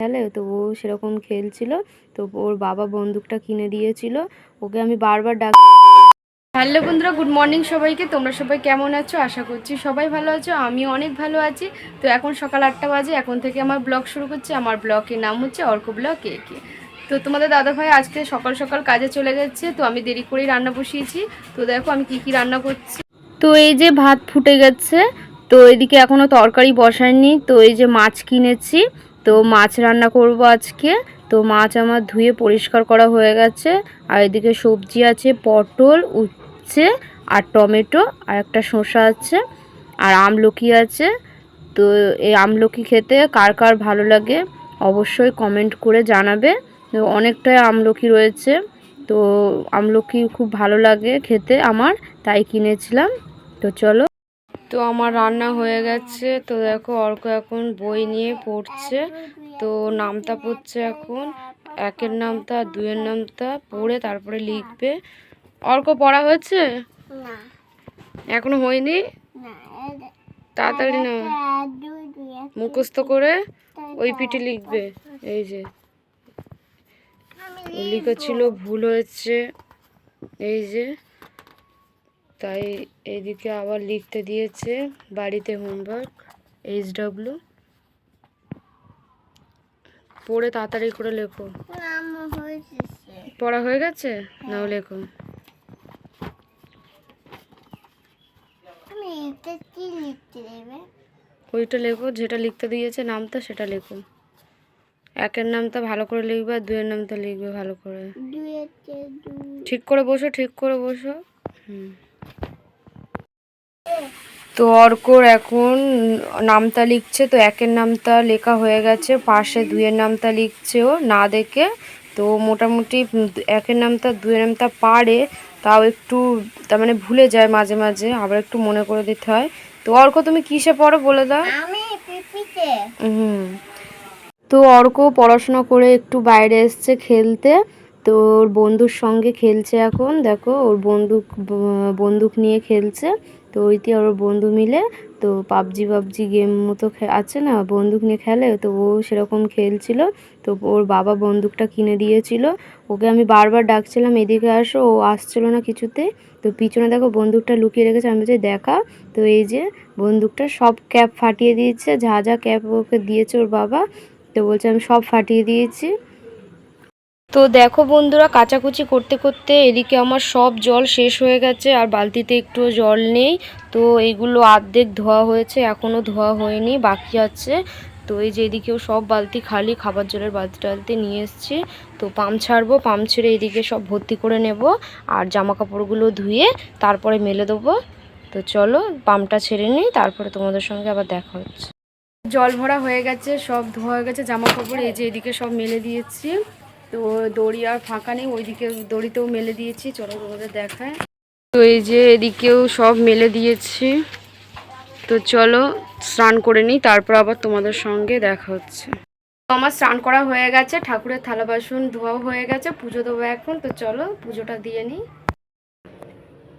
খেলে তো ও সেরকম খেলছিল। তো ওর বাবা বন্দুকটা কিনে দিয়েছিল। ওকে আমি বারবার ডাক হ্যালো বন্ধুরা গুড মর্নিং সবাইকে। তোমরা সবাই কেমন আছো? আশা করছি সবাই ভালো আছো আমি অনেক ভালো আছি। তো এখন সকাল আটটা বাজে এখন থেকে আমার ব্লগ শুরু করছে। আমার ব্লগের নাম হচ্ছে অর্ক ব্লগ কে কে। তো তোমাদের দাদা ভাই আজকে সকাল সকাল কাজে চলে গেছে তো আমি দেরি করেই রান্না বসিয়েছি। তো দেখো আমি কি কি রান্না করছি। তো এই যে ভাত ফুটে গেছে তো এদিকে এখনও তরকারি বসায়নি। তো এই যে মাছ কিনেছি তো মাছ রান্না করব আজকে। তো মাছ আমার ধুয়ে পরিষ্কার করা হয়ে গেছে। আর এদিকে সবজি আছে, পটল, উচ্ছে আর টমেটো আর একটা শসা আছে আর আমলকি আছে। তো এই আমলকি খেতে কার কার ভালো লাগে অবশ্যই কমেন্ট করে জানাবে। তো অনেকটাই আমলকি রয়েছে। তো আমলকি খুব ভালো লাগে খেতে আমার, তাই কিনেছিলাম। তো চলো। তো আমার রান্না হয়ে গেছে। তো দেখো অর্ক এখন বই নিয়ে পড়ছে। তো নামতা পড়ছে এখন। একের নামতা দুয়ের নামতা পড়ে তারপরে লিখবে। অর্ক পড়া হয়েছে? এখনও হয়নি? তাড়াতাড়ি না মুখস্থ করে ওই পিঠে লিখবে। এই যে। লিখেছিল ভুল হয়েছে। এই যে। তাই এদিকে আবার লিখতে দিয়েছে বাড়িতে হোমওয়ার্ক এইচ ডাব্লু পড়ে তাড়াতাড়ি করে লেখো। পড়া হয়ে গেছে? নাও লেখো। লিখতে দেবে? ওইটা লেখো যেটা লিখতে দিয়েছে নামটা সেটা লেখো। একের নামটা ভালো করে লিখবে আর দুয়ের নামটা লিখবে ভালো করে। ঠিক করে বসো ঠিক করে বসো। হুম। তো অর্কর এখন নামতা লিখছে তো একের নামতা লেখা হয়ে গেছে পাশে দুইয়ের নামতা লিখছে ও না দেখে। তো মোটামুটি একের নামতা দুইয়ের নামতা পারে তাও একটু তার মানে ভুলে যায় মাঝে মাঝে আবার একটু মনে করে দিতে হয়। তো অর্ক তুমি কিসে পড়ো বলে দাও? হুম। তো অর্ক পড়াশোনা করে একটু বাইরে এসছে খেলতে। তো ওর বন্ধুর সঙ্গে খেলছে এখন। দেখো, ওর বন্দুক বন্দুক নিয়ে খেলছে। তো ওই ওইতে ওর বন্ধু মিলে, তো পাবজি পাবজি গেম মতো আছে না? বন্দুক নিয়ে খেলে, তো ও সেরকম খেলছিল। তো ওর বাবা বন্দুকটা কিনে দিয়েছিল। ওকে আমি বারবার ডাকছিলাম, এদিকে আসো, ও আসছিল না কিছুতে। তো পিছনে দেখো বন্দুকটা লুকিয়ে রেখেছে। আমি বলছি, দেখা। তো এই যে বন্দুকটা সব ক্যাপ ফাটিয়ে দিয়েছে। যা যা ক্যাপ ওকে দিয়েছে ওর বাবা, তো বলছে, আমি সব ফাটিয়ে দিয়েছি। তো দেখো বন্ধুরা, কাচাকুচি করতে করতে এদিকে আমার সব জল শেষ হয়ে গেছে আর বালতিতে একটু জল নেই। তো এইগুলো অর্ধেক ধোয়া হয়েছে এখনও ধোয়া হয়নি, বাকি আছে। তো এই যে এদিকেও সব বালতি খালি, খাবার জলের বালতি টালতি নিয়ে এসেছি। তো পাম্প ছাড়বো, পাম্প ছেড়ে এদিকে সব ভর্তি করে নেব আর জামা কাপড়গুলো ধুয়ে তারপরে মেলে দেবো। তো চলো পাম্পটা ছেড়ে নিই, তারপরে তোমাদের সঙ্গে আবার দেখা হচ্ছে। জল ভরা হয়ে গেছে, সব ধোয়া হয়ে গেছে জামা কাপড় এই যে এদিকে সব মেলে দিয়েছি। তো দড়ি আর ফাঁকা নেই ওইদিকে দড়িতেও মেলে দিয়েছি চলো তোমাদের দেখায়। তো এই যে এদিকেও সব মেলে দিয়েছি। তো চলো স্নান করে নিই তারপর আবার তোমাদের সঙ্গে দেখা হচ্ছে। তো আমার স্নান করা হয়ে গেছে ঠাকুরের থালা বাসন ধোয়াও হয়ে গেছে পুজো দেবো এখন তো চলো পুজোটা দিয়ে নিই।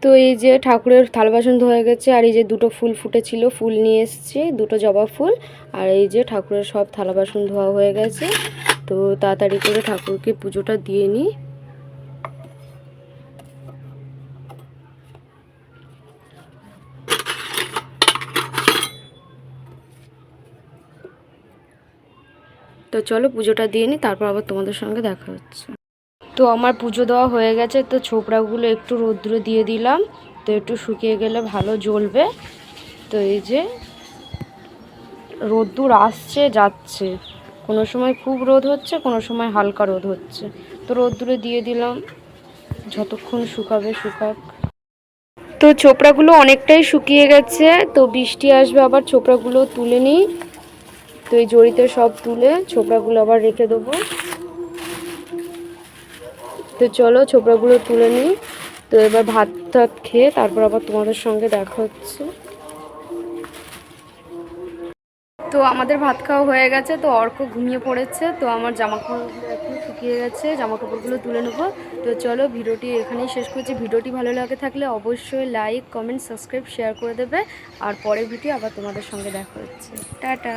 তো এই যে ঠাকুরের থালা বাসন ধোয়া গেছে আর এই যে দুটো ফুল ফুটেছিল ফুল নিয়ে এসেছি দুটো জবা ফুল আর এই যে ঠাকুরের সব থালা বাসন ধোয়া হয়ে গেছে। তো তাড়াতাড়ি করে ঠাকুরকে পুজোটা দিয়ে নিই। তো চলো পুজোটা দিয়ে নিই, তারপর আবার তোমাদের সঙ্গে দেখা হচ্ছে। তো আমার পুজো দেওয়া হয়ে গেছে, তো ছোবড়াগুলো একটু রৌদ্র দিয়ে দিলাম, তো একটু শুকিয়ে গেলে ভালো জ্বলবে। তো এই যে রোদ্দুর আসছে, যাচ্ছে। কোনো সময় খুব রোদ হচ্ছে, কোনো সময় হালকা রোদ হচ্ছে। তো রোদ্দুরে দিয়ে দিলাম, যতক্ষণ শুকাবে শুকাক। তো ছোপড়াগুলো অনেকটাই শুকিয়ে গেছে, তো বৃষ্টি আসবে আবার, ছোপড়াগুলো তুলে নিই। তো এই জড়িতে সব তুলে ছোপড়াগুলো আবার রেখে দেবো। তো চলো ছোপড়াগুলো তুলে নিই। তো এবার ভাত টাত খেয়ে তারপর আবার তোমাদের সঙ্গে দেখা হচ্ছে। তো আমাদের ভাত খাওয়া হয়ে গেছে, তো অর্ক ঘুমিয়ে পড়েছে, তো আমার জামা কাপড় এখন শুকিয়ে গেছে জামা কাপড়গুলো তুলে নেব। তো চলো ভিডিওটি এখানেই শেষ করছি। ভিডিওটি ভালো লাগে থাকলে অবশ্যই লাইক কমেন্ট সাবস্ক্রাইব শেয়ার করে দেবে। আর পরের ভিডিও আবার তোমাদের সঙ্গে দেখা হচ্ছে। টাটা।